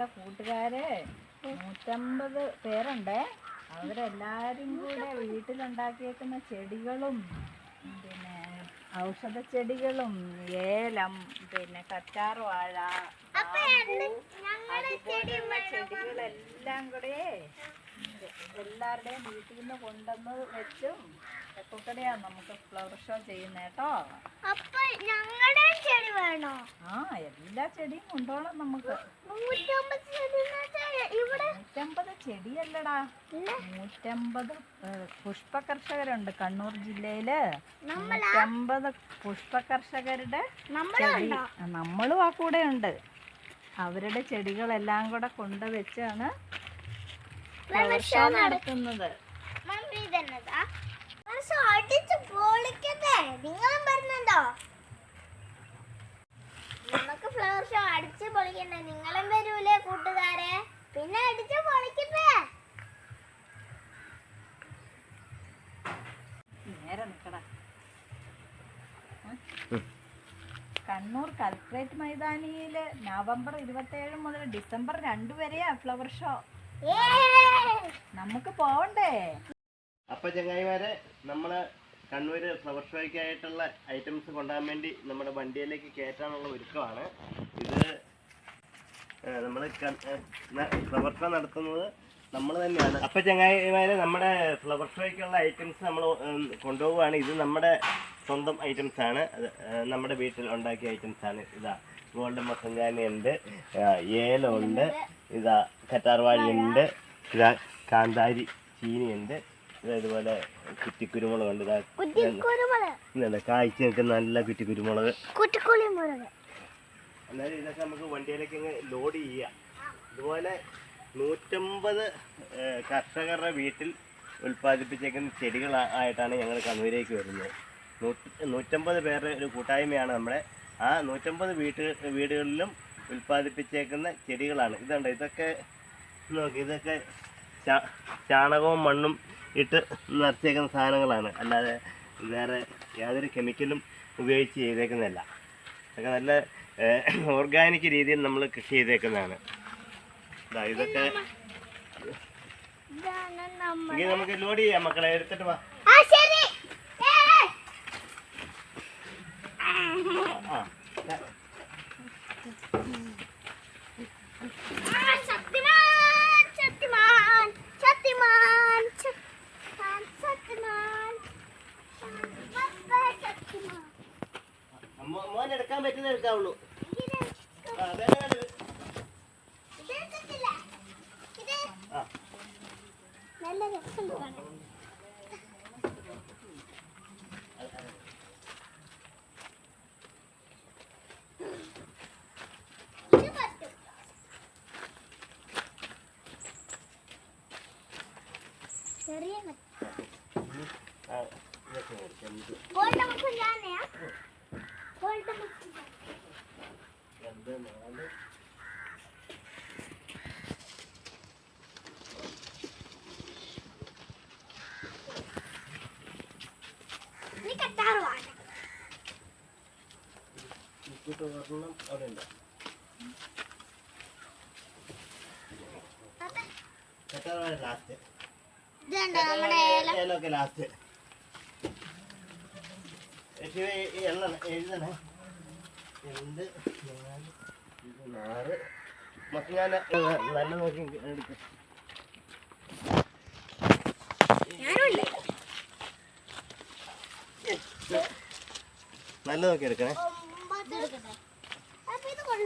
പപ്പയുടെ കൂട്ടുകാര് നൂറ്റമ്പത് പേരുണ്ടേ. അവരെല്ലാരും കൂടെ വീട്ടിലുണ്ടാക്കിയേക്കുന്ന ചെടികളും പിന്നെ ഔഷധ ചെടികളും ഏലം പിന്നെ കറ്റാർ വാഴ അപ്പൊ ഞങ്ങളുടെ ചെടി അതുപോലുള്ള ചെടികളെല്ലാം കൂടെ എല്ലാവരുടെയും വീട്ടിൽ നിന്ന് കൊണ്ടുവന്ന് വെച്ചും ഒക്കെ നമുക്ക് ഫ്ലവർ ഷോ ചെയ്യുന്നത് കേട്ടോ അപ്പൊ ഞങ്ങളുടെ ചെടി വേണോ? ആ എല്ലാ ചെടിയും കൊണ്ടോളാം നമുക്ക്. നൂറ്റമ്പത് ചെടിയല്ലടാ. നൂറ്റമ്പത് പുഷ്പ കർഷകരുണ്ട് കണ്ണൂർ ജില്ലയിൽ. നൂറ്റമ്പത് പുഷ്പ കർഷകരുടെ ചെടി. നമ്മളും ആ കൂടെ ഉണ്ട്. അവരുടെ ചെടികളെല്ലാം കൂടെ കൊണ്ടുവച്ചാണ് ഫ്ലവർ ഷോ നടത്തുന്നത്. മമ്മി തന്നതാ അടിച്ച് പൊളിക്കട്ടെ നിങ്ങളും വരുന്നുണ്ടോ? നമുക്ക് ഫ്ലവർ ഷോ അടിച്ച് പൊളിക്കണ്ടേ നിങ്ങളും വരൂലേ കൂട്ടുകാരെ? പിന്നെ അടിച്ച് പൊളിക്കട്ടെ നേരെ നിക്കടാ. കണ്ണൂർ കൽക്രേറ്റ് മൈതാനിയിൽ നവംബർ ഇരുപത്തേഴ് മുതൽ ഡിസംബർ രണ്ട് വരെയാ ഫ്ലവർ ഷോ! നമുക്ക് പോവണ്ടേ? അപ്പൊ ചങ്ങായിമാരെ നമ്മൾ കണ്ണൂര് ഫ്ലവർ ഷോയ്ക്കായിട്ടുള്ള ഐറ്റംസ് കൊണ്ടുപോകാൻ വേണ്ടി നമ്മുടെ വണ്ടിയിലേക്ക് കയറ്റാനുള്ള ഒരുക്കമാണ്. ഇത് നമ്മൾ ഫ്ലവർ ഷോ നടത്തുന്നത് നമ്മൾ തന്നെയാണ്. അപ്പൊ ചങ്ങായിമാരെ നമ്മുടെ ഫ്ലവർ ഷോയ്ക്കുള്ള ഐറ്റംസ് നമ്മൾ കൊണ്ടുപോവുകയാണ്. ഇത് നമ്മുടെ സ്വന്തം ഐറ്റംസ് ആണ്. നമ്മുടെ വീട്ടിൽ ഉണ്ടാക്കിയ ഐറ്റംസ് ആണ്. ഇതാ ഗോൾഡൻ മസങ്കാനി ഉണ്ട്. ഏലമുണ്ട് ഇതാ കറ്റാർവാഴി ഇതാ കാന്താരി ചീനിയുണ്ട്. ഇതുപോലെ കുറ്റിക്കുരുമുളക്. ഉണ്ട് കാഴ്ച നിൽക്കുന്ന നല്ല കുറ്റിക്കുരുമുളക്. എന്നാലും ഇതൊക്കെ നമുക്ക് വണ്ടിയിലേക്ക് അങ്ങ് ലോഡ് ചെയ്യാം. ഇതുപോലെ നൂറ്റമ്പത് കർഷകരുടെ വീട്ടിൽ ഉൽപ്പാദിപ്പിച്ചേക്കുന്ന ചെടികൾ ആയിട്ടാണ് ഞങ്ങൾ കണ്ണൂരേക്ക് വരുന്നത്. നൂറ്റി നൂറ്റമ്പത് പേരുടെ ഒരു കൂട്ടായ്മയാണ് നമ്മുടെ ആ നൂറ്റമ്പത് വീട്ട് വീടുകളിലും ഉൽപ്പാദിപ്പിച്ചേക്കുന്ന ചെടികളാണ്. ഇതുണ്ട് ഇതൊക്കെ നോക്കി ഇതൊക്കെ ചാണകവും മണ്ണും ഇട്ട് നിറച്ചേക്കുന്ന സാധനങ്ങളാണ്. അല്ലാതെ വേറെ യാതൊരു കെമിക്കലും ഉപയോഗിച്ച് ചെയ്തേക്കുന്നതല്ല. അതൊക്കെ നല്ല ഓർഗാനിക് രീതിയിൽ നമ്മൾ കൃഷി ചെയ്തേക്കുന്നതാണ്. ഇതൊക്കെ ഇനി നമുക്ക് ലോഡ് ചെയ്യാം മക്കളെ. എടുത്തിട്ട് വാ. ആ, മോൻ എടുക്കാൻ പറ്റുന്ന എടുക്കാവുള്ളൂ. ആ. ഇത് ആ. നല്ല രസമുണ്ട് കാണാൻ. ഇത് പറ്റും. ചെറിയ മതി. ആ, ഇതൊക്കെ മേടിക്കാം. ഇത് ഗോൾഡ് മുക്ക് ഞാനെയാ? ഗോൾഡ് മുക്ക് ഞാൻ. രണ്ട് നാല് നീ കട്ടാറ് വാങ്ങ. ഇങ്ങോട്ട് ഒരെണ്ണം അവിടെ ഉണ്ട് ലാസ്റ്റ് ലാസ്റ്റ് എണ്ണ എഴുതണേ. ആറ് മൊത്തം ഞാൻ നല്ല നോക്കി എടുക്കും. നല്ല നോക്കി എടുക്കണേ ഒമ്പത് അപ്പൊ ഇത് കൊള്ളൂലേ പത്ത്.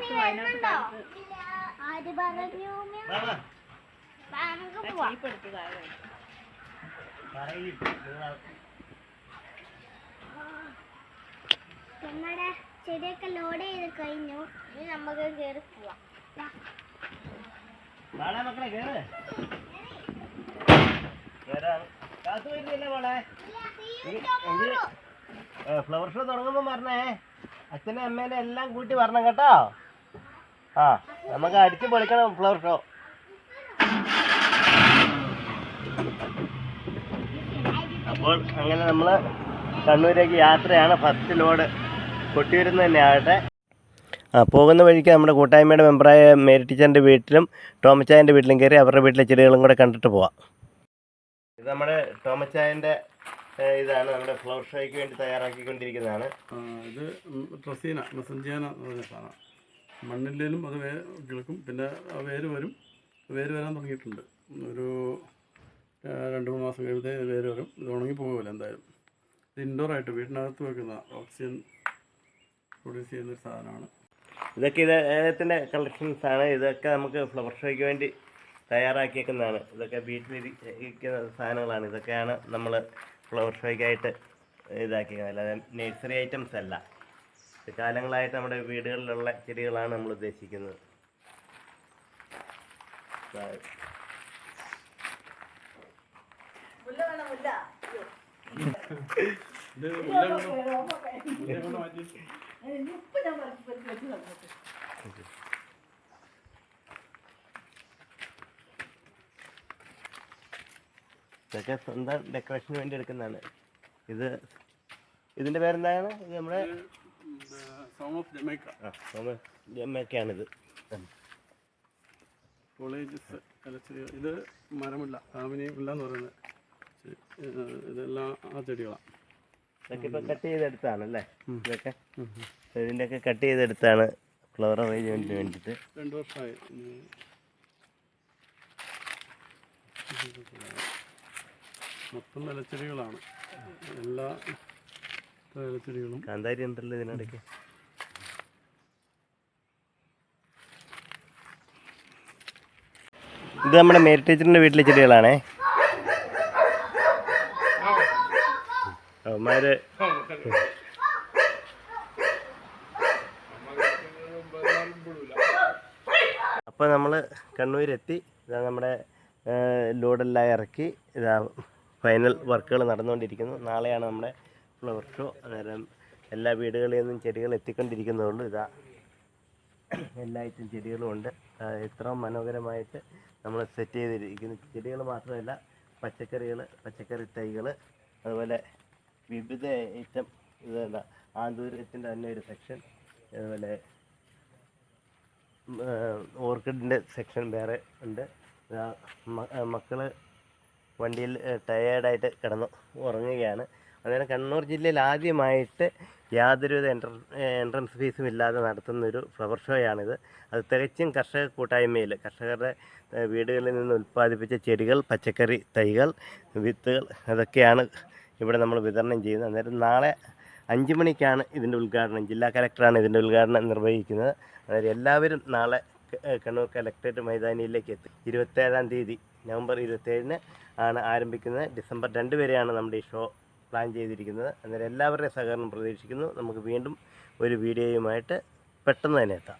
നീ വരുന്നുണ്ടോ? ആര് പറഞ്ഞു പോവാം ചെടിയൊക്കെ ലോഡ് ചെയ്ത് കഴിഞ്ഞു. ഇനി നമുക്ക് കയറി പോവാം. മക്കളെ കേറ്. കേറാണ് കാത്തു വരുന്നില്ലേ മോളെ. ഫ്ലവർ ഷോ തുടങ്ങുമ്പോൾ പറഞ്ഞേ അച്ഛനും അമ്മേനെ എല്ലാം കൂട്ടി വരണം കേട്ടോ. ആ നമുക്ക് അടിച്ച് പൊളിക്കണം ഫ്ലവർ ഷോ അപ്പോൾ അങ്ങനെ നമ്മൾ കണ്ണൂരേക്ക് യാത്രയാണ് ഫസ്റ്റ് ലോഡ്. കൊട്ടിയൂരുന്ന് തന്നെ ആകട്ടെ. ആ പോകുന്ന വഴിക്ക് നമ്മുടെ കൂട്ടായ്മയുടെ മെമ്പറായ മേരി ടീച്ചറിന്റെ വീട്ടിലും ടോമച്ചായന്റെ വീട്ടിലും കയറി അവരുടെ വീട്ടിലെ ചെടികളും കൂടെ കണ്ടിട്ട് പോവാം. ഇത് നമ്മുടെ ടോമച്ചായന്റെ ഇതാണ് നമ്മുടെ ഫ്ലവർ ഷോയ്ക്ക് വേണ്ടി തയ്യാറാക്കിക്കൊണ്ടിരിക്കുന്നതാണ്. ഇത് ട്രസീന മെസഞ്ചേന എന്ന് പറഞ്ഞ സാധനം. മണ്ണില്ലേലും അത് കിളക്കും. പിന്നെ വേര് വരും. വേര് വരാൻ തുടങ്ങിയിട്ടുണ്ട്. ഒരു രണ്ട് മൂന്ന് മാസം കഴിയുമ്പോഴത്തേ വേര് വരും. ഇത് ഉണങ്ങി പോകുമല്ലോ എന്തായാലും. ഇത് ഇൻഡോർ ആയിട്ട് വീടിനകത്ത് വെക്കുന്ന ഓക്സിജൻ പ്രൊഡ്യൂസ് ചെയ്യുന്ന ഒരു സാധനമാണ്. ഇതൊക്കെ ഇദ്ദേഹത്തിന്റെ കളക്ഷൻസ് ആണ്. ഇതൊക്കെ നമുക്ക് ഫ്ലവർ ഷോയ്ക്ക് വേണ്ടി തയ്യാറാക്കിയേക്കുന്നതാണ്. ഇതൊക്കെ വീട്ടിലിരിക്കുന്ന സാധനങ്ങളാണ്. ഇതൊക്കെയാണ് നമ്മൾ ഫ്ലവർ ഷോയ്ക്കായിട്ട് ഇതാക്കിയത് അല്ലാതെ നഴ്സറി ഐറ്റംസ് അല്ല. കാലങ്ങളായിട്ട് നമ്മുടെ വീടുകളിലുള്ള ചെടികളാണ് നമ്മൾ ഉദ്ദേശിക്കുന്നത്. ഇതൊക്കെ സ്വന്തം ഡെക്കറേഷന് വേണ്ടി എടുക്കുന്നതാണ്. ഇത് ഇതിന്റെ പേരെന്താണ്? ഇത് നമ്മുടെ സോം ഓഫ് ജമൈക്ക. ആ നമ്മുടെ ജമ്മയൊക്കെയാണിത് കോളേജസ് അലച്ചെടി ഇത് മരമില്ല കാമിനി ഇല്ലാന്ന് എന്ന് പറയുന്നത്. ഇതെല്ലാം ആ ചെടികളാണ് ഇതൊക്കെ ഇപ്പം കട്ട് ചെയ്തെടുത്താണ് അല്ലേ ഇതൊക്കെ? ഒക്കെ കട്ട് ചെയ്തെടുത്താണ് ഫ്ലവർ അറേഞ്ച്മെന്റിന് വേണ്ടിയിട്ട് രണ്ട് വർഷമായി. മൊത്തം ഇലച്ചെടികളാണ് എല്ലാ ഇലച്ചെടികളും കാന്താരി ഉണ്ടല്ലോ ഇതിനിടയ്ക്ക്. ഇത് നമ്മുടെ മേരി ടീച്ചറിന്റെ വീട്ടിലെ ചെടികളാണേ. അവന്മാര് അപ്പോൾ നമ്മൾ കണ്ണൂരെത്തി ഇതാ നമ്മുടെ ലോഡെല്ലാം ഇറക്കി. ഇതാ ഫൈനൽ വർക്കുകൾ നടന്നുകൊണ്ടിരിക്കുന്നു. നാളെയാണ് നമ്മുടെ ഫ്ലവർ ഷോ. അന്നേരം എല്ലാ വീടുകളിൽ നിന്നും ചെടികൾ എത്തിക്കൊണ്ടിരിക്കുന്നതുകൊണ്ട് ഇതാ എല്ലാ ഐറ്റം ചെടികളും ഉണ്ട്. ആ, മനോഹരമായിട്ട് നമ്മൾ സെറ്റ് ചെയ്തിരിക്കുന്നു. ചെടികൾ മാത്രമല്ല പച്ചക്കറികൾ പച്ചക്കറി തൈകൾ അതുപോലെ വിവിധ ഐറ്റം ഇതല്ല ആന്തൂരത്തിന്റെ തന്നെ ഒരു സെക്ഷൻ അതുപോലെ ഓർക്കിഡിന്റെ സെക്ഷൻ വേറെ ഉണ്ട്. ഇതാ മ- ആ, മക്കൾ വണ്ടിയിൽ ടയേർഡായിട്ട് കിടന്ന് ഉറങ്ങുകയാണ്. അതുപോലെ കണ്ണൂർ ജില്ലയിൽ ആദ്യമായിട്ട് യാതൊരുവിധ എൻട്ര എൻട്രൻസ് ഫീസും ഇല്ലാതെ നടത്തുന്നൊരു ഫ്ലവർ ഷോയാണിത് അത് തികച്ചും കർഷക കൂട്ടായ്മയിൽ കർഷകരുടെ വീടുകളിൽ നിന്ന് ഉൽപ്പാദിപ്പിച്ച ചെടികൾ പച്ചക്കറി തൈകൾ വിത്തുകൾ അതൊക്കെയാണ് ഇവിടെ നമ്മൾ വിതരണം ചെയ്യുന്നത്. അന്നേരം നാളെ അഞ്ച് മണിക്കാണ് ഇതിന്റെ ഉദ്ഘാടനം. ജില്ലാ കലക്ടറാണ് ഇതിന്റെ ഉദ്ഘാടനം നിർവഹിക്കുന്നത്. അന്നേരം എല്ലാവരും നാളെ കണ്ണൂർ കലക്ടറേറ്റ് മൈതാനിയിലേക്ക് എത്തി. ഇരുപത്തേഴാം തീയതി നവംബർ ഇരുപത്തേഴിന് ആണ് ആരംഭിക്കുന്നത്. ഡിസംബർ രണ്ട് വരെയാണ് നമ്മുടെ ഈ ഷോ പ്ലാൻ ചെയ്തിരിക്കുന്നത്. അന്നേരം എല്ലാവരുടെയും സഹകരണം പ്രതീക്ഷിക്കുന്നു. നമുക്ക് വീണ്ടും ഒരു വീഡിയോയുമായിട്ട് പെട്ടെന്ന് തന്നെ എത്താം.